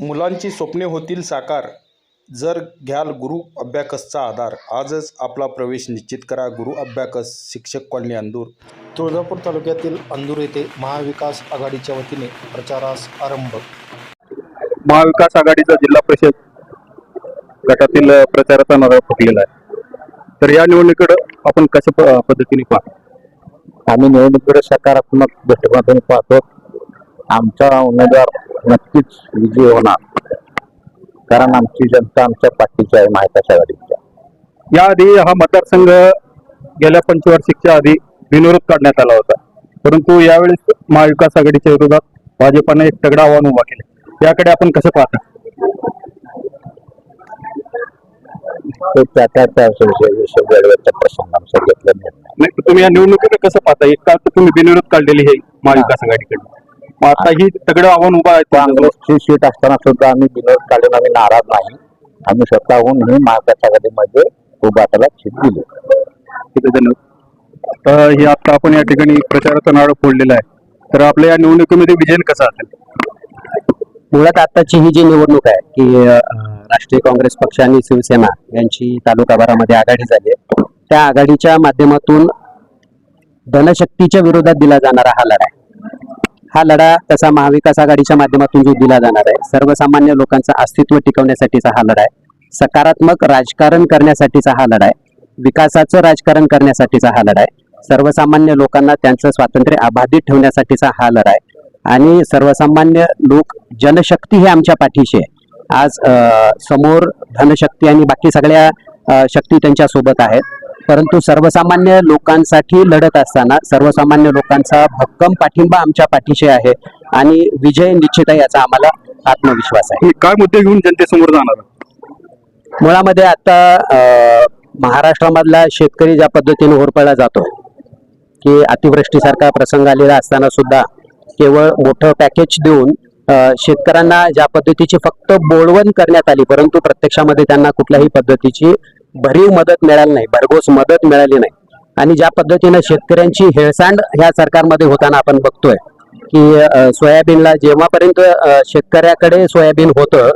मुलांची स्वप्ने होतील साकार. जर घ्याल गुरु अभ्याकसचा आधार. आजच आपला प्रवेश निश्चित करा. गुरु अभ्याकस शिक्षक कॉलनी अंदूर. तुळजापूर तालुक्यातील अंदूर येथे महाविकास आघाडीच्या वतीने प्रचारास आरंभ. महाविकास आघाडीचा जिल्हा परिषद गटातील प्रचाराचा नारळ फुटलेला आहे. तर या निवडणुकीकडे आपण कशा प- पद्धतीने पाहतो? आम्ही निवडणुकीकडे सकारात्मक दृष्टिकोनातून पाहतो. आमचा उमेदवार नक्कीच विजयी होणार. कारण आमची जनता आमच्या पाठीची आहे महाविकास आघाडीच्या. याआधी हा मतदारसंघ गेल्या पंचवार्षिकच्या आधी बिनविरोध काढण्यात आला होता. परंतु यावेळेस महाविकास आघाडीच्या विरोधात भाजपाने एक तगडा आव्हान उभा केले. याकडे आपण कसं पाहता? ते त्या त्या त्या विषय- विषय वेळेवरच्या प्रसंगानुसार घेतला निर्णय नाही तुम्ही या निवडणुकीकडे कसं पाहता? एक काळ तर तुम्ही बिनविरोध काढलेली आहे महाविकास आघाडीकडे मग आता ही तगडं आव्हान उभा आहे काँग्रेसची सीट असताना सुद्धा आम्ही विनोद काढून आम्ही नाराज नाही. आम्ही स्वतःहून ही महाविकास आघाडीमध्ये उभाटाला सीट दिली. धन्यवाद. तर हे आता आपण या ठिकाणी प्रचाराचं नारळ फोडलेलं आहे. तर आपल्या या निवडणुकीमध्ये विजय कसा असेल? मुळात आताची ही जी निवडणूक आहे की राष्ट्रीय काँग्रेस पक्ष आणि शिवसेना यांची तालुकाभरामध्ये आघाडी झाली आहे. त्या आघाडीच्या माध्यमातून धनशक्तीच्या विरोधात दिला जाणारा हा लढा आहे हा लढा तसा महाविकास आघाडीच्या माध्यमातून जो दिला जाणार आहे सर्वसामान्य लोकांचं अस्तित्व टिकवण्यासाठीचा हा लढा आहे सकारात्मक राजकारण करण्यासाठीचा हा लढा आहे विकासाचं राजकारण करण्यासाठीचा हा लढा आहे सर्वसामान्य लोकांना त्यांचं स्वातंत्र्य अबाधित ठेवण्यासाठीचा हा लढा आहे. आणि सर्वसामान्य लोक जनशक्ती हे आमच्या पाठीशी आहे. आज समोर धनशक्ती आणि बाकी सगळ्या शक्ती त्यांच्यासोबत आहेत. परंतु सर्वसामान्य लोकांसाठी लढत असताना सर्वसामान्य लोकांचा भक्कम पाठिंबा आमच्या पाठीशी आहे आणि विजय निश्चित आहे याचा आम्हाला आत्मविश्वास आहे. काय मुद्दे घेऊन जनतेसमोर जाणार? मुळामध्ये आता महाराष्ट्रामधला शेतकरी ज्या पद्धतीने होरपळला जातो की अतिवृष्टीसारखा प्रसंग आलेला असताना सुद्धा केवळ मोठं पॅकेज देऊन शेतकऱ्यांना ज्या पद्धतीची फक्त बोलवण करण्यात आली परंतु प्रत्यक्षामध्ये त्यांना कुठल्याही पद्धतीची भरीव मदत मिळाली नाही भरघोस मदत मिळाली नाही. आणि ज्या पद्धतीनं शेतकऱ्यांची हेळसांड ह्या सरकारमध्ये होताना आपण बघतोय की सोयाबीनला जेव्हापर्यंत शेतकऱ्याकडे सोयाबीन होतं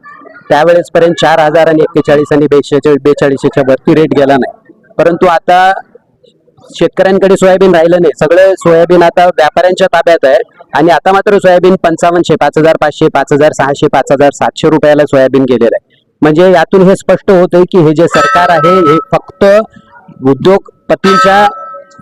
त्यावेळेसपर्यंत चार हजार आणि एक्केचाळीस आणि बेचाळीस बेचाळीसच्या वरती रेट गेला नाही. परंतु आता शेतकऱ्यांकडे सोयाबीन राहिलं नाही. सगळं सोयाबीन आता व्यापाऱ्यांच्या ताब्यात आहे. आणि आता मात्र सोयाबीन पंचावन्नशे पाच हजार पाचशे पाच हजार सहाशे पाच हजार सातशे रुपयाला सोयाबीन गेलेलं आहे. म्हणजे यातून हे स्पष्ट होतंय की हे जे सरकार आहे हे फक्त उद्योगपतींच्या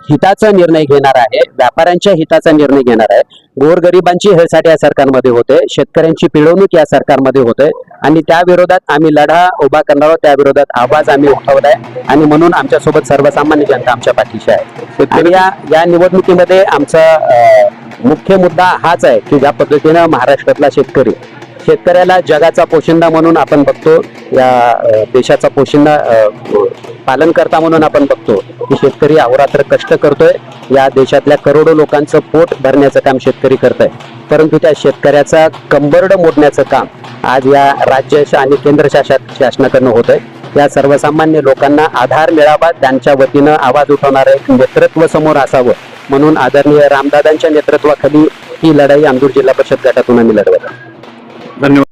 हिताचा निर्णय घेणार आहे व्यापाऱ्यांच्या हिताचा निर्णय घेणार आहे. गोरगरिबांची हेळसाट या सरकारमध्ये होते शेतकऱ्यांची पिळवणूक या सरकारमध्ये होते आणि त्या विरोधात आम्ही लढा उभा करणार आहोत त्या विरोधात आवाज आम्ही उठवलाय आणि म्हणून आमच्यासोबत सर्वसामान्य जनता आमच्या पाठीशी आहे. आणि या या निवडणुकीमध्ये आमचा मुख्य मुद्दा हाच आहे की ज्या पद्धतीनं महाराष्ट्रातला शेतकरी शेतकऱ्याला जगाचा पोशिंदा म्हणून आपण बघतो या देशाचा पोशिंदा पालनकर्ता म्हणून आपण बघतो. की शेतकरी अहोरात्र कष्ट करतोय या देशातल्या करोडो लोकांचं पोट भरण्याचं काम शेतकरी करत आहे परंतु त्या शेतकऱ्याचा कंबरड मोडण्याचं काम आज या राज्य आणि केंद्र शासक शासनाकडनं होत आहे या सर्वसामान्य लोकांना आधार मिळावा त्यांच्या वतीनं आवाज उठवणारं एक नेतृत्व समोर असावं. म्हणून आदरणीय रामदादांच्या नेतृत्वाखाली ही लढाई अंदूर जिल्हा परिषद गटातून आम्ही लढवत आहोत. धन्यवाद